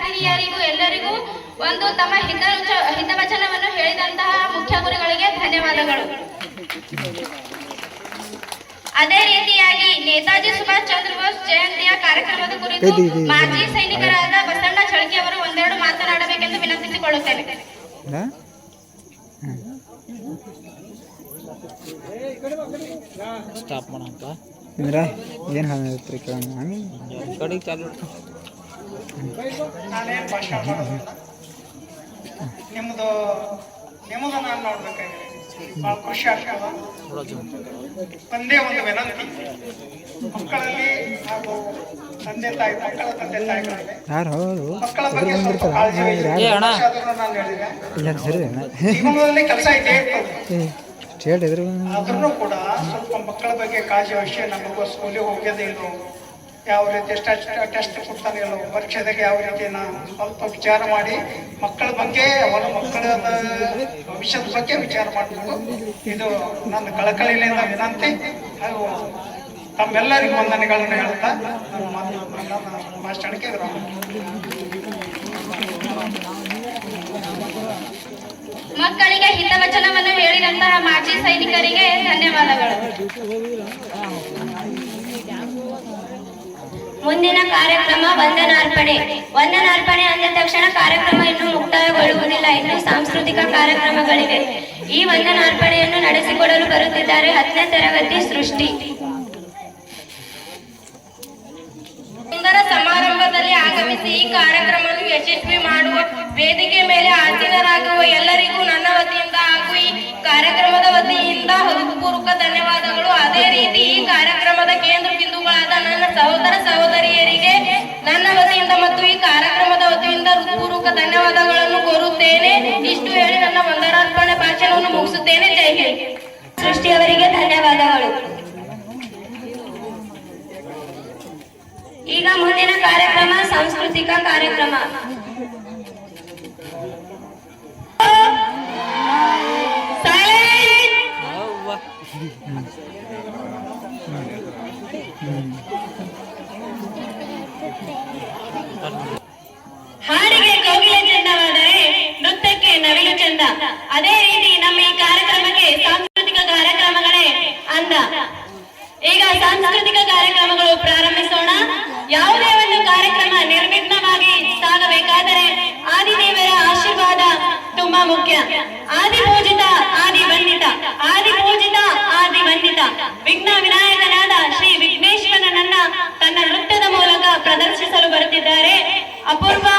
ಹಿರಿಯರಿಗೂ ಎಲ್ಲರಿಗೂ ಒಂದು ತಮ್ಮ ಹಿತ ಹಿತವಚನವನ್ನು ಹೇಳಿದಂತಹ ಮುಖ್ಯ ಗುರುಗಳಿಗೆ ಧನ್ಯವಾದಗಳು. ಅದೇ ರೀತಿಯಾಗಿ ನೇತಾಜಿ ಸುಭಾಷ್ ಚಂದ್ರ ಬೋಸ್ ಜಯಂತಿಯ ಕಾರ್ಯಕ್ರಮದ ಕುರಿತು ಮಾಜಿ ಸೈನಿಕರಾದ ಬಸಣ್ಣ ಚಳಕಿ ಅವರು ಒಂದೆರಡು ಮಾತನಾಡಬೇಕೆಂದು ವಿನಂತಿಸಿಕೊಳ್ಳುತ್ತೇನೆ? ಸ್ಟಾಪ್ ಮಾಡಂತ ಇಂದ್ರ ಏನು ಹಂಗೆ. ಕಡೆಗೆ ಚಾಲು. ನಾನೇನು ಭಾಷಣ ಮಾಡೋದಿಲ್ಲ ನಿಮ್ಮದು ನಿಮ್ಮದು ನಾನು ನೋಡ್ಬೇಕಾಗಿದೆ. ಭಾಳ ಖುಷಿ ಆಗ್ತದ. ಒಂದೇ ಒಂದು ವಿನಂತಿ. ಮಕ್ಕಳಲ್ಲಿ ಹಾಗೂ ತಂದೆ ತಾಯಿ ಮಕ್ಕಳ ತಂದೆ ಹೌದು. ಮಕ್ಕಳ ಬಗ್ಗೆ ಸ್ವಲ್ಪ ಕಾಳಜಿ ವಹಿಸಿ. ಏ ಅಣ್ಣ. ಆದ್ರೂ ನಾನು ಹೇಳಿದೆ. ಜೀವನದಲ್ಲಿ ಕೆಲಸ ಬಂದ್- ಆದ್ರೂ ಕೂಡ ಸ್ವಲ್ಪ ಮಕ್ಕಳ ಬಗ್ಗೆ ಕಾಳಜಿ ವಹಿಸಿ ನಮಗೂ ಸ್ಕೂಲಿಗೆ ಹೋಗೋದೇ ಇಲ್ಲೋ ಯಾವ ರೀತಿ ಟೆಸ್ಟ್ ಟೆಸ್ಟ್ ಕೊಡ್ತಾನೆ ಇಲ್ಲೋ, ಪರೀಕ್ಷೆದಾಗ ಯಾವ ರೀತಿ ನಾನು ಸ್ವಲ್ಪ ವಿಚಾರ ಮಾಡಿ ಮಕ್ಕಳ ಬಗ್ಗೆ ಅವರ ಮಕ್ಕಳ ಭವಿಷ್ಯದ ಬಗ್ಗೆ ವಿಚಾರ ಮಾಡಬೇಕು ಇದು ನನ್ನ ಕಳಕಳಿಯಿಂದ ವಿನಂತಿ ಹಾಗೂ ತಮ್ಮೆಲ್ಲರಿಗೂ ವಂದನೆಗಳನ್ನು ಹೇಳ್ತಾ ನನ್ನ ಭಾಷಣಕ್ಕೆ ಮಕ್ಕಳಿಗೆ ಹಿತವಚನವನ್ನು ಹೇಳಿದಂತಹ ಮಾಜಿ ಸೈನಿಕರಿಗೆ ಧನ್ಯವಾದಗಳು. ಮುಂದಿನ ಕಾರ್ಯಕ್ರಮ ವಂದನಾರ್ಪಣೆ. ವಂದನಾರ್ಪಣೆ ಅಂದ ತಕ್ಷಣ ಕಾರ್ಯಕ್ರಮ ಇನ್ನು ಮುಕ್ತಾಯಗೊಳ್ಳುವುದಿಲ್ಲ. ಇನ್ನು ಸಾಂಸ್ಕೃತಿಕ ಕಾರ್ಯಕ್ರಮಗಳಿವೆ. ಈ ವಂದನಾರ್ಪಣೆಯನ್ನು ನಡೆಸಿಕೊಡಲು ಬರುತ್ತಿದ್ದಾರೆ ಹತ್ತನೇ ತರಗತಿ ಸೃಷ್ಟಿ. ಸುಂದರ ಸಮಾರಂಭದಲ್ಲಿ ಆಗಮಿಸಿ ಈ ಕಾರ್ಯಕ್ರಮವನ್ನು ಯಶಸ್ವಿ ಮಾಡುವ ವೇದಿಕೆ ಮೇಲೆ ಆಸೀನರಾಗುವ ಎಲ್ಲರಿಗೂ ನನ್ನ ವತಿಯಿಂದ ಹಾಗೂ ಈ ಕಾರ್ಯಕ್ರಮದ ವತಿಯಿಂದ ಹೃತ್ಪೂರ್ವಕ ಧನ್ಯವಾದಗಳು. ಅದೇ ರೀತಿ ಈ ಕಾರ್ಯಕ್ರಮದ ಕೇಂದ್ರ ಬಿಂದುಗಳಾದ ನನ್ನ ಸಹೋದರ ಸಹೋದರಿಯರಿಗೆ ನನ್ನ ವತಿಯಿಂದ ಮತ್ತು ಈ ಕಾರ್ಯಕ್ರಮದ ವತಿಯಿಂದ ಹೃತ್ಪೂರ್ವಕ ಧನ್ಯವಾದಗಳನ್ನು ಕೋರುತ್ತೇನೆ. ಇಷ್ಟು ಹೇಳಿ ನನ್ನ ವಂದನಾರ್ಪಣೆ ಭಾಷಣವನ್ನು ಮುಗಿಸುತ್ತೇನೆ. ಜೈ ಹಿಂದ್. ಸೃಷ್ಟಿಯವರಿಗೆ ಧನ್ಯವಾದಗಳು. ಈಗ ಮುಂದಿನ ಕಾರ್ಯಕ್ರಮ, ಸಾಂಸ್ಕೃತಿಕ ಕಾರ್ಯಕ್ರಮ. ಹಾಡಿಗೆ ಕೋಗಿಲೆ ಚಂದವಾದರೆ ನೃತ್ಯಕ್ಕೆ ನವಿಲು ಚಂದ. ಅದೇ ರೀತಿ ನಮ್ಮ ಈ ಕಾರ್ಯಕ್ರಮಕ್ಕೆ ಸಾಂಸ್ಕೃತಿಕ ಕಾರ್ಯಕ್ರಮಗಳೇ ಅಂದ. ಈಗ ಸಾಂಸ್ಕೃತಿಕ ಕಾರ್ಯಕ್ರಮಗಳು ಪ್ರಾರಂಭಿಸೋಣ. ಯಾವುದೇ ಒಂದು ಕಾರ್ಯಕ್ರಮ ನಿರ್ವಿಘ್ನವಾಗಿ ಸಾಗಬೇಕಾದರೆ ಆದಿದೇವರ ಆಶೀರ್ವಾದ ತುಂಬಾ ಮುಖ್ಯ. ಆದಿ ಪೂಜಿತ ಆದಿ ಬಂಧಿತ ಆದಿ അപൂർവ